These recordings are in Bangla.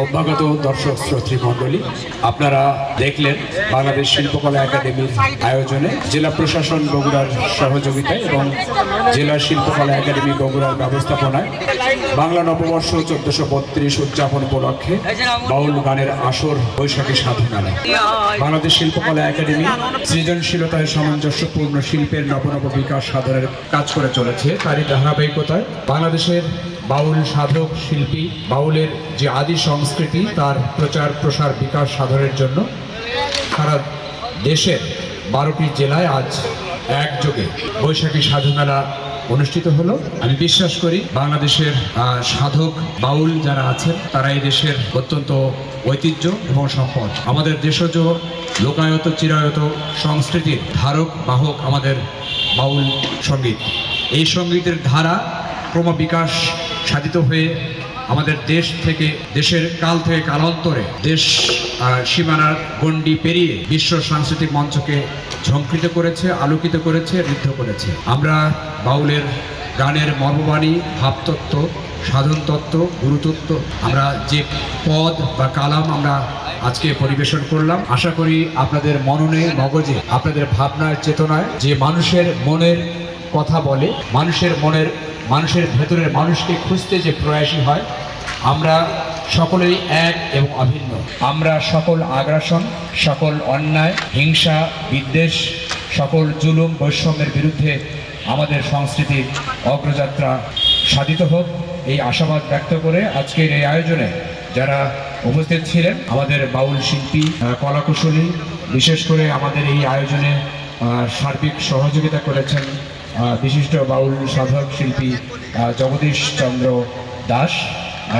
অভ্যাগত দর্শক শ্রোতৃ আপনারা দেখলেন বাংলাদেশ শিল্পকলা একাডেমির আয়োজনে জেলা প্রশাসন বগুড়ার সহযোগিতায় এবং জেলা শিল্পকলা একাডেমি বগুড়ার ব্যবস্থাপনায় বাংলা নববর্ষ চোদ্দশো বত্রিশ উদযাপন উপলক্ষে বাউল গানের আসর বৈশাখী সাধনালয়। বাংলাদেশ শিল্পকলা একাডেমি সৃজনশীলতায় সামঞ্জস্যপূর্ণ শিল্পের নবনব বিকাশ সাধনের কাজ করে চলেছে। তারই ধারাবাহিকতায় বাংলাদেশের বাউল সাধক শিল্পী, বাউলের যে আদি সংস্কৃতি, তার প্রচার প্রসার বিকাশ সাধনের জন্য সারা দেশের বারোটি জেলায় আজ একযোগে বৈশাখী সাধুমেলা অনুষ্ঠিত হলো। আমি বিশ্বাস করি বাংলাদেশের সাধক, বাউল যারা আছেন, তারা এই দেশের অত্যন্ত ঐতিহ্য এবং সম্পদ। আমাদের দেশজ লোকায়ত, চিরায়ত সংস্কৃতির ধারক, বাহক আমাদের বাউল সংগীত। এই সঙ্গীতের ধারা ক্রমবিকাশ সাধিত হয়ে আমাদের দেশ থেকে, দেশের কাল থেকে কালান্তরে দেশ সীমানার গণ্ডি পেরিয়ে বিশ্ব সাংস্কৃতিক মঞ্চকে ঝঙ্কৃত করেছে, আলোকিত করেছে ঋদ্ধ করেছে। আমরা বাউলের গানের মর্মবাণী, ভাবতত্ত্ব সাধন তত্ত্ব গুরুতত্ত্ব, আমরা যে পদ বা কালাম আমরা আজকে পরিবেশন করলাম, আশা করি আপনাদের মননে, মগজে, আপনাদের ভাবনার চেতনায় যে মানুষের মনের কথা বলে, মানুষের মনের মানুষের ভেতরের মানুষকে খুঁজতে যে প্রয়াসী হয়, আমরা সকলেই এক এবং অভিন্ন। আমরা সকল আগ্রাসন, সকল অন্যায়, হিংসা, বিদ্বেষ, সকল জুলুম, বৈষম্যের বিরুদ্ধে আমাদের সংস্কৃতির অগ্রযাত্রা সাধিত হোক, এই আশাবাদ ব্যক্ত করে আজকের এই আয়োজনে যারা উপস্থিত ছিলেন, আমাদের বাউল শিল্পী কলাকুশলী, বিশেষ করে আমাদের এই আয়োজনে সার্বিক সহযোগিতা করেছেন বিশিষ্ট বাউল সাধক শিল্পী জগদীশ চন্দ্র দাস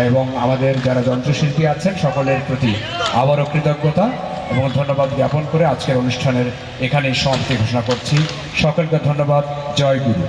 এবং আমাদের যারা যন্ত্রশিল্পী আছেন সকলের প্রতি আবারও কৃতজ্ঞতা এবং ধন্যবাদ জ্ঞাপন করে আজকের অনুষ্ঠানের এখানেই সমাপ্তি ঘোষণা করছি। সকলকে ধন্যবাদ। জয় গুরু।